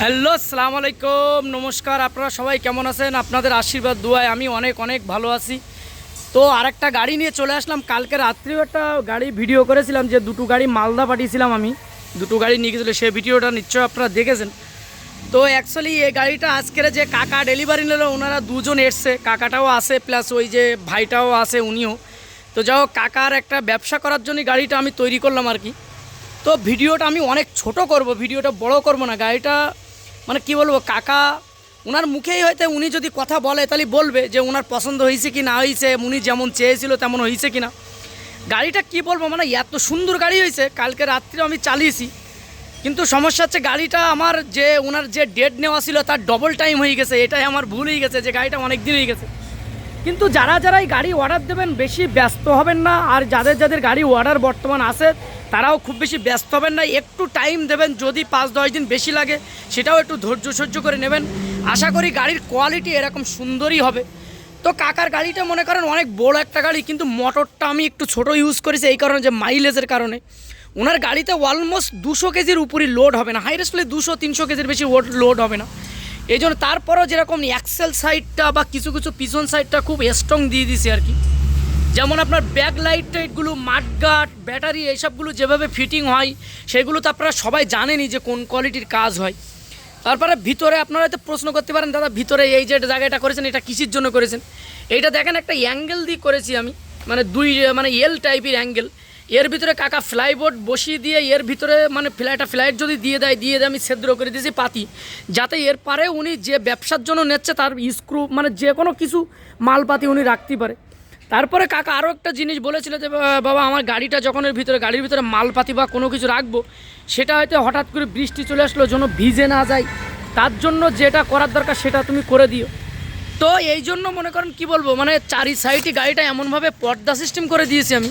Hello, আসসালামু আলাইকুম, নমস্কার, আপনারা সবাই কেমন আছেন? আপনাদের আশীর্বাদ, দুয়ায় আমি অনেক অনেক ভালো আছি। তো আরেকটা গাড়ি নিয়ে চলে আসলাম, কালকে রাত্রিও একটা গাড়ি ভিডিও করেছিলাম যে দুটো গাড়ি মালদা পাঠিয়েছিলাম আমি। দুটো গাড়ি নিয়ে গেছিল সেই ভিডিওটা নিশ্চয়ই আপনারা দেখেছেন। তো অ্যাকচুয়ালি এই গাড়িটা আজকের যে কাকা ডেলিভারি নিল, ওনারা দুজন এসছে, কাকাটাও আসে প্লাস ওই যে ভাইটাও আসে উনিও। তো হোক, কাকার একটা ব্যবসা করার জন্য গাড়িটা আমি তৈরি করলাম আর কি। তো ভিডিওটা আমি অনেক ছোট করব, ভিডিওটা বড় করব না, গাড়িটা মানে কি বলব, কাকা ওনার মুখেই হয়তো উনি যদি কথা বলে, তাহলে বলবে যে ওনার পছন্দ হয়েছে কি না হয়েছে, উনি যেমন চেয়েছিল তেমন হয়েছে কি না গাড়িটা কি বলব মানে এত সুন্দর গাড়ি হয়েছে, কালকে রাত্রে আমি চালিয়েছি। কিন্তু সমস্যা হচ্ছে গাড়িটা আমার যে ওনার যে ডেট নেওয়া ছিল, তার ডবল টাইম হয়ে গেছে, এটাই আমার ভুল হয়ে গেছে, যে গাড়িটা অনেক দিন হয়ে গেছে। কিন্তু যারা যারা এই গাড়ি অর্ডার দেবেন, বেশি ব্যস্ত হবেন না। আর যাদের যাদের গাড়ি অর্ডার বর্তমান আছে তারাও খুব বেশি ব্যস্ত হবেন না, একটু টাইম দেবেন যদি পাঁচ দশ দিন বেশি লাগে, সেটাও একটু ধৈর্য সহ্য করে নেবেন। আশা করি গাড়ির কোয়ালিটি এরকম সুন্দরই হবে। তো কাকার গাড়িটা মনে করেন অনেক বড় একটা গাড়ি, কিন্তু মোটরটা আমি একটু ছোট ইউজ করেছি এই কারণে যে মাইলেজের কারণে। ওনার গাড়িতে অলমোস্ট দুশো কেজির উপরই লোড হবে না হাইরেস্টলি দুশো, তিনশো কেজির বেশি লোড হবে না। এই জন্য তারপরও যেরকম অ্যাক্সেল সাইডটা বা কিছু কিছু পিছন সাইডটা খুব স্ট্রং দিয়ে দিছে আর কি। যেমন আপনার ব্যাক লাইট টাইটগুলো মাঠগাট ব্যাটারি, এইসবগুলো যেভাবে ফিটিং হয়, সেগুলো তো আপনারা সবাই জানেনই যে কোন কোয়ালিটির কাজ হয়। তারপরে ভিতরে আপনারা হয়তো প্রশ্ন করতে পারেন, দাদা, ভিতরে এই যে জায়গাটা করেছেন, এটা কিসের জন্য করেছেন? এইটা দেখেন একটা অ্যাঙ্গেল দিয়ে করেছি আমি মানে দুই মানে এল টাইপের অ্যাঙ্গেল। এর ভিতরে কাকা ফ্লাইবোর্ড বসিয়ে দিয়ে, এর ভিতরে মানে ফ্লাইটা ফ্লাইট যদি দিয়ে দেয় দিয়ে দেয় আমি ছেদ্র করে দিয়েছি পাতি, যাতে এর পারে উনি যে ব্যবসার জন্য নিচ্ছে, তার স্ক্রু মানে যে কোনো কিছু মালপাতি উনি রাখতে পারে। তারপরে কাকা আরও একটা জিনিস বলেছিল যে বাবা, আমার গাড়িটা যখন এর ভিতরে, গাড়ির ভিতরে মালপাতি বা কোনো কিছু রাখব, সেটা হয়তো হঠাৎ করে বৃষ্টি চলে আসলো, যেন ভিজে না যায়। তার জন্য যেটা করার দরকার, সেটা তুমি করে দিও। তো এই জন্য মনে করেন, কি বলব মানে চারি সাইডে গাড়িটা এমনভাবে পর্দা সিস্টেম করে দিয়েছি আমি,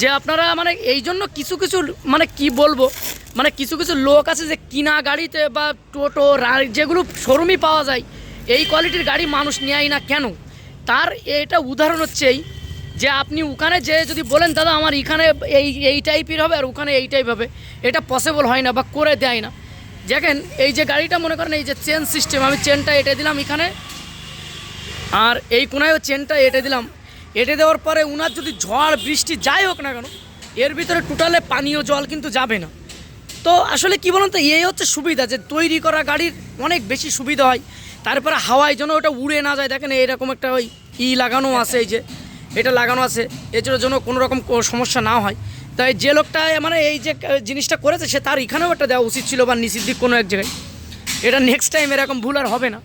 যে আপনারা মানে এই জন্য কিছু কিছু মানে কি বলব মানে কিছু কিছু লোক আছে যে, কিনা গাড়িতে বা টোটো যেগুলো শোরুমই পাওয়া যায়, এই কোয়ালিটির গাড়ি মানুষ নেয় না। কেন? তার এটা উদাহরণ হচ্ছে এই যে আপনি ওখানে যে যদি বলেন, দাদা, আমার এখানে এই এই টাইপের হবে আর ওখানে এই টাইপ হবে। এটা পসিবল হয় না বা করে দেয় না। দেখেন, এই যে গাড়িটা মনে করেন, এই যে চেন সিস্টেম আমি চেনটা এটে দিলাম এখানে। আর এই কোনায়ও চেনটা এটে দিলাম। এটে দেওয়ার পরে উনার যদি ঝড়, বৃষ্টি যাই হোক না কেন, এর ভিতরে টোটালে পানীয় জল কিন্তু যাবে না। তো আসলে কি বলুন তো, এই হচ্ছে সুবিধা যে তৈরি করা গাড়ির অনেক বেশি সুবিধা হয়। তারপরে হাওয়ায় যেন ওটা উড়ে না যায়। দেখেন এরকম একটা ওই ই লাগানো আছে, এই যে এটা লাগানো আছে। এছাড়া যেন কোনো রকম সমস্যা না হয়। তাই যে লোকটা মানে এই যে জিনিসটা করেছে, সে তার এখানেও একটা দেওয়া উচিত ছিল বা দিক কোনো এক জায়গায়। এটা নেক্সট টাইম এরকম ভুল আর হবে না।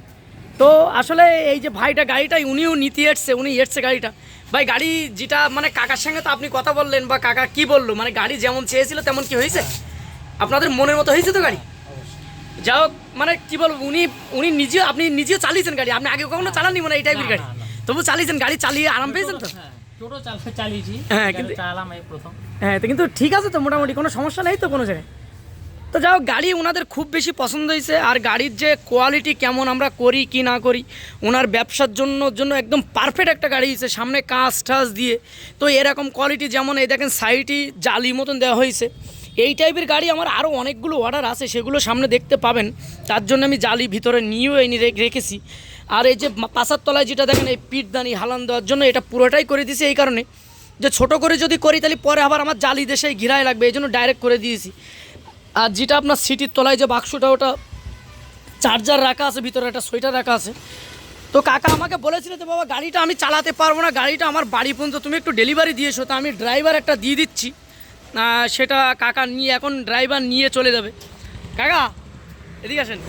তো আসলে এই যে ভাইটা গাড়িটাই উনিও নিতে এসছে, উনি এসছে গাড়িটা। ভাই, গাড়ি যেটা মানে কাকার সঙ্গে তো আপনি কথা বললেন বা কাকা কি বলল? মানে গাড়ি যেমন চেয়েছিল তেমন কি হয়েছে? আপনাদের মনের মতো হয়েছে তো গাড়ি? যাই হোক মানে কি বলব উনি উনি নিজে আপনি নিজেও চালিয়েছেন গাড়ি আপনি আগে কখনো চালাননি মানে এই টাইপের গাড়ি। তবু চালিয়েছেন গাড়ি চালিয়ে আরাম পেয়েছেন তো? হ্যাঁ, টোটো চালিয়েছি হ্যাঁ, কিন্তু- চালালাম এই প্রথম। হ্যাঁ তো কিন্তু ঠিক আছে তো মোটামুটি কোনো সমস্যা নেই তো কোনো জায়গায়। তো যাই হোক গাড়ি ওনাদের খুব বেশি পছন্দ হয়েছে আর গাড়ির যে কোয়ালিটি কেমন আমরা করি কি না করি ওনার ব্যবসার জন্য জন্য একদম পারফেক্ট একটা গাড়ি হয়েছে সামনে কাঁচ টাচ দিয়ে। তো এরকম কোয়ালিটি যেমন এই দেখেন সাইডই জালি মতন দেওয়া হয়েছে। এই টাইপের গাড়ি আমার আরও অনেকগুলো অর্ডার আছে, সেগুলো সামনে দেখতে পাবেন। তার জন্য আমি জালি ভিতরে নিয়েও এনে রেখেছি। আর এই যে পাশার তলায় যেটা দেখেন, এই পিঠদানি হালান দেওয়ার জন্য এটা পুরোটাই করে দিয়েছি এই কারণে। যে ছোট করে যদি করি, তাহলে পরে আবার আমার জালি দেশে ঘিরায় লাগবে, এই জন্য ডাইরেক্ট করে দিয়েছি। আর যেটা আপনার সিটির তলায় যে বাক্সটা, ওটা চার্জার রাখা আছে, ভিতরে একটা সোয়েটার রাখা আছে। তো কাকা আমাকে বলেছিল যে, বাবা, গাড়িটা আমি চালাতে পারব না, গাড়িটা আমার বাড়ি পর্যন্ত তুমি একটু ডেলিভারি দিয়েছ, তো আমি ড্রাইভার একটা দিয়ে দিচ্ছি। সেটা কাকা নিয়ে এখন ড্রাইভার নিয়ে চলে যাবে। কাকা এদিকে আসেন।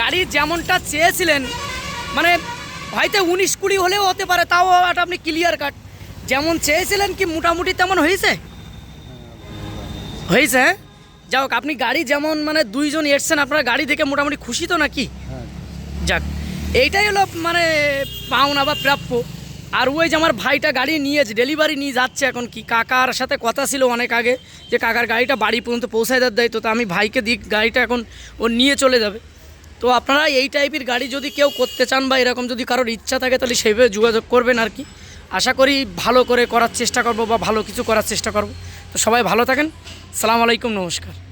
গাড়ি যেমনটা চেয়েছিলেন মানে হয়তো উনিশ কুড়ি হলেও হতে পারে তাও একটা আপনি ক্লিয়ার কাট যেমন চেয়েছিলেন কি মোটামুটি তেমন হয়েছে? হয়েছে হ্যাঁ? যাই হোক আপনি গাড়ি যেমন মানে দুইজন এসছেন আপনার গাড়ি দেখে মোটামুটি খুশি তো নাকি? যাক এইটাই হলো মানে পাওনা বা প্রাপ্য। আর ওই যে আমার ভাইটা গাড়ি নিয়ে ডেলিভারি নিয়ে যাচ্ছে এখন, কি কাকার সাথে কথা ছিল অনেক আগে, যে কাকার গাড়িটা বাড়ি পর্যন্ত পৌঁছায় দেওয়ার দায়িত্ব, তো আমি ভাইকে দিক, গাড়িটা এখন ও নিয়ে চলে যাবে। তো আপনারা এই টাইপের গাড়ি যদি কেউ করতে চান বা এরকম যদি কারোর ইচ্ছা থাকে, তাহলে সেইভাবে যোগাযোগ করবেন আর কি। আশা করি ভালো করে করার চেষ্টা করব বা ভালো কিছু করার চেষ্টা করব। তো সবাই ভালো থাকেন। সালাম আলাইকুম, নমস্কার।